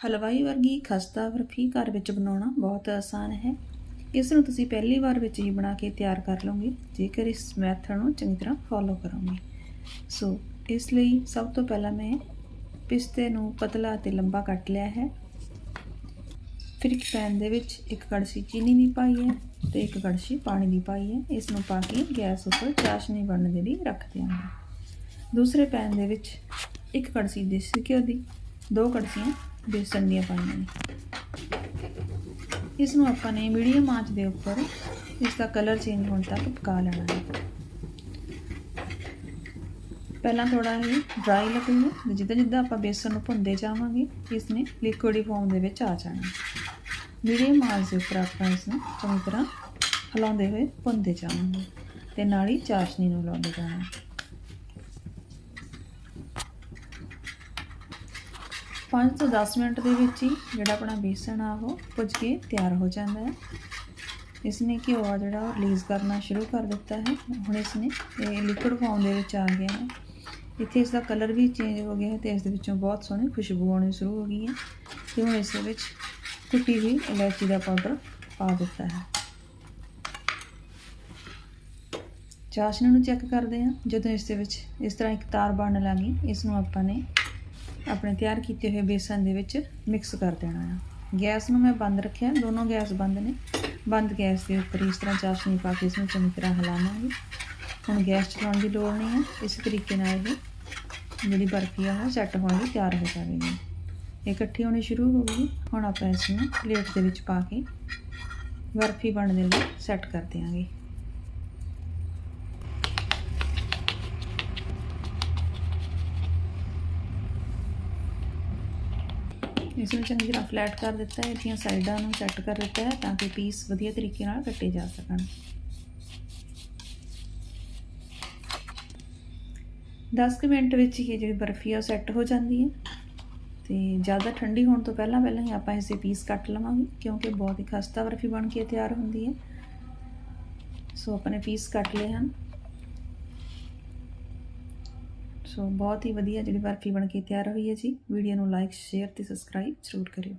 ਹਲਵਾਈ ਵਰਗੀ ਖਸਤਾ ਬਰਫੀ ਘਰ ਵਿੱਚ ਬਣਾਉਣਾ ਬਹੁਤ ਆਸਾਨ ਹੈ। ਇਸ ਨੂੰ ਤੁਸੀਂ ਪਹਿਲੀ ਵਾਰ ਵਿੱਚ ਹੀ ਬਣਾ ਕੇ ਤਿਆਰ ਕਰ ਲਓਗੇ। ਜੇਕਰ ਇਸ ਮੈਥਡ ਨੂੰ ਚੰਗੀ ਤਰ੍ਹਾਂ ਫੋਲੋ ਕਰੋਗੇ। ਸੋ ਇਸ ਲਈ ਸਭ ਤੋਂ ਪਹਿਲਾਂ ਮੈਂ ਪਿਸਤੇ ਨੂੰ ਪਤਲਾ ਅਤੇ ਲੰਬਾ ਕੱਟ ਲਿਆ ਹੈ। ਫਿਰ ਇੱਕ ਪੈਨ ਦੇ ਵਿੱਚ ਇੱਕ ਕੜਛੀ ਚੀਨੀ ਦੀ ਪਾਈ ਹੈ ਤੇ ਇੱਕ ਕੜਛੀ ਪਾਣੀ ਦੀ ਪਾਈ ਹੈ। ਇਸ ਨੂੰ ਪਾ ਕੇ ਗੈਸ ਉੱਪਰ ਚਾਸ਼ਨੀ ਬਣਨ ਦੇ ਲਈ ਰੱਖ ਦਿਆਂਗੇ। ਦੂਸਰੇ ਪੈਨ ਦੇ ਵਿੱਚ ਇੱਕ ਕੜਛੀ ਦੇਸੀ ਘਿਓ ਦੀ, ਦੋ ਕੜਛੀਆਂ ਬੇਸਣ ਦੀਆਂ ਪਾਈਆਂ ਨੇ। ਇਸ ਨੂੰ ਆਪਾਂ ਨੇ ਮੀਡੀਅਮ ਆਂਚ ਦੇ ਉੱਪਰ ਇਸ ਦਾ ਕਲਰ ਚੇਂਜ ਹੋਣ ਤੱਕ ਪਕਾ ਲੈਣਾ ਹੈ। ਪਹਿਲਾਂ ਥੋੜਾ ਹੀ ਡਰਾਈ ਲੱਗੂਗਾ। ਤੇ ਜਿੱਦਾਂ ਜਿੱਦਾਂ ਆਪਾਂ ਬੇਸਣ ਨੂੰ ਭੁੰਨਦੇ ਜਾਵਾਂਗੇ, ਇਸ ਨੇ ਲਿਕੁਇਡ ਫਾਰਮ ਦੇ ਵਿੱਚ ਆ ਜਾਣਾ ਮੀਡੀਅਮ ਆਂਚ ਦੇ ਉੱਪਰ ਆਪਾਂ ਇਸ ਨੂੰ ਚੰਗੀ ਤਰ੍ਹਾਂ ਹਿਲਾਉਂਦੇ ਹੋਏ ਭੁੰਦੇ ਜਾਵਾਂਗੇ ਤੇ ਨਾਲ ਹੀ ਚਾਸ਼ਨੀ ਨੂੰ ਲਾਉਂਦੇ ਜਾਣਾ ਪੰਜ ਤੋਂ 10 ਮਿੰਟ ਦੇ ਵਿੱਚ ਹੀ ਜਿਹੜਾ ਆਪਣਾ ਬੇਸਣ ਆ ਉਹ ਭੁੱਜ ਕੇ ਤਿਆਰ ਹੋ ਜਾਂਦਾ ਹੈ। ਇਸ ਨੇ ਘਿਓ ਆ ਜਿਹੜਾ ਉਹ ਰਿਲੀਜ਼ ਕਰਨਾ ਸ਼ੁਰੂ ਕਰ ਦਿੱਤਾ ਹੈ। ਹੁਣ ਇਸ ਨੇ ਇਹ ਲਿਕੁਇਡ ਫਾਰਮ ਦੇ ਵਿੱਚ ਆ ਗਿਆ ਹੈ। ਇੱਥੇ ਇਸ ਦਾ ਕਲਰ ਵੀ ਚੇਂਜ ਹੋ ਗਿਆ ਹੈ ਤੇ ਇਸ ਦੇ ਵਿੱਚੋਂ ਬਹੁਤ ਸੋਹਣੀ ਖੁਸ਼ਬੂ ਆਉਣੀ ਸ਼ੁਰੂ ਹੋ ਗਈ ਹੈ ਤੇ ਹੁਣ ਇਸ ਦੇ ਵਿੱਚ ਕੁੱਟੀ ਹੋਈ ਇਲਾਇਚੀ ਦਾ ਪਾਊਡਰ ਪਾ ਦਿੱਤਾ ਹੈ। ਚਾਸ਼ਨੀ ਨੂੰ ਚੈੱਕ ਕਰਦੇ ਹਾਂ। ਜਦੋਂ ਇਸ ਦੇ ਵਿੱਚ ਇਸ ਤਰ੍ਹਾਂ ਇੱਕ ਤਾਰ ਬਣਨ ਲੱਗੀ ਇਸ ਨੂੰ ਆਪਾਂ ਨੇ ਆਪਣੇ ਤਿਆਰ ਕੀਤੇ ਹੋਏ ਬੇਸਨ ਦੇ ਵਿੱਚ ਮਿਕਸ ਕਰ ਦੇਣਾ ਆ। ਗੈਸ ਨੂੰ ਮੈਂ ਬੰਦ ਰੱਖਿਆ, ਦੋਨੋਂ ਗੈਸ ਬੰਦ ਨੇ। ਬੰਦ ਗੈਸ ਦੇ ਉੱਪਰ ਇਸ ਤਰ੍ਹਾਂ ਚਾਸ਼ਨੀ ਪਾ ਕੇ ਇਸ ਨੂੰ ਚੰਗੀ ਤਰ੍ਹਾਂ ਹਿਲਾਵਾਂਗੇ। ਹੁਣ ਗੈਸ ਚਲਾਉਣ ਦੀ ਲੋੜ ਨਹੀਂ ਹੈ ਇਸ ਤਰੀਕੇ ਨਾਲ ਇਹ ਜਿਹੜੀ ਬਰਫੀ ਆ ਉਹ ਸੈੱਟ ਹੋਣ ਲਈ ਤਿਆਰ ਹੋ ਜਾਵੇਗੀ। ਇਕੱਠੀ ਹੋਣੀ ਸ਼ੁਰੂ ਹੋ ਗਈ। ਹੁਣ ਆਪਾਂ ਇਸ ਨੂੰ ਪਲੇਟ ਦੇ ਵਿੱਚ ਪਾ ਕੇ ਬਰਫੀ ਬਣਨ ਦੇ ਲਈ ਸੈੱਟ ਕਰ ਦਿਆਂਗੇ। ਇਸ ਨੂੰ ਚੰਗੀ ਤਰ੍ਹਾਂ ਫਲੈਟ ਕਰ ਦਿੱਤਾ ਹੈ ਇਹਦੀਆਂ ਸਾਈਡਾਂ ਨੂੰ ਸੈੱਟ ਕਰ ਦਿੱਤਾ ਹੈ ਤਾਂ ਕਿ ਪੀਸ ਵਧੀਆ ਤਰੀਕੇ ਨਾਲ ਕੱਟੇ ਜਾ ਸਕਣ। 10 ਕੁ ਮਿੰਟ ਵਿੱਚ ਹੀ ਇਹ ਜਿਹੜੀ ਬਰਫੀ ਆ ਉਹ ਸੈੱਟ ਹੋ ਜਾਂਦੀ ਹੈ ਤੇ ਜ਼ਿਆਦਾ ਠੰਡੀ ਹੋਣ ਤੋਂ ਪਹਿਲਾਂ ਪਹਿਲਾਂ ਹੀ ਆਪਾਂ ਇਸੇ ਪੀਸ ਕੱਟ ਲਵਾਂਗੇ ਕਿਉਂਕਿ ਬਹੁਤ ਹੀ ਖਸਤਾ ਬਰਫੀ ਬਣ ਕੇ ਤਿਆਰ ਹੁੰਦੀ ਹੈ। ਸੋ ਆਪਣੇ ਪੀਸ ਕੱਟ ਲਏ ਹਨ। ਸੋ ਬਹੁਤ ਹੀ ਵਧੀਆ ਜਿਹੜੀ ਬਰਫੀ ਬਣ ਕੇ ਤਿਆਰ ਹੋਈ ਹੈ ਜੀ। ਵੀਡੀਓ ਨੂੰ ਲਾਈਕ ਸ਼ੇਅਰ ਤੇ ਸਬਸਕ੍ਰਾਈਬ ਜ਼ਰੂਰ ਕਰਿਓ।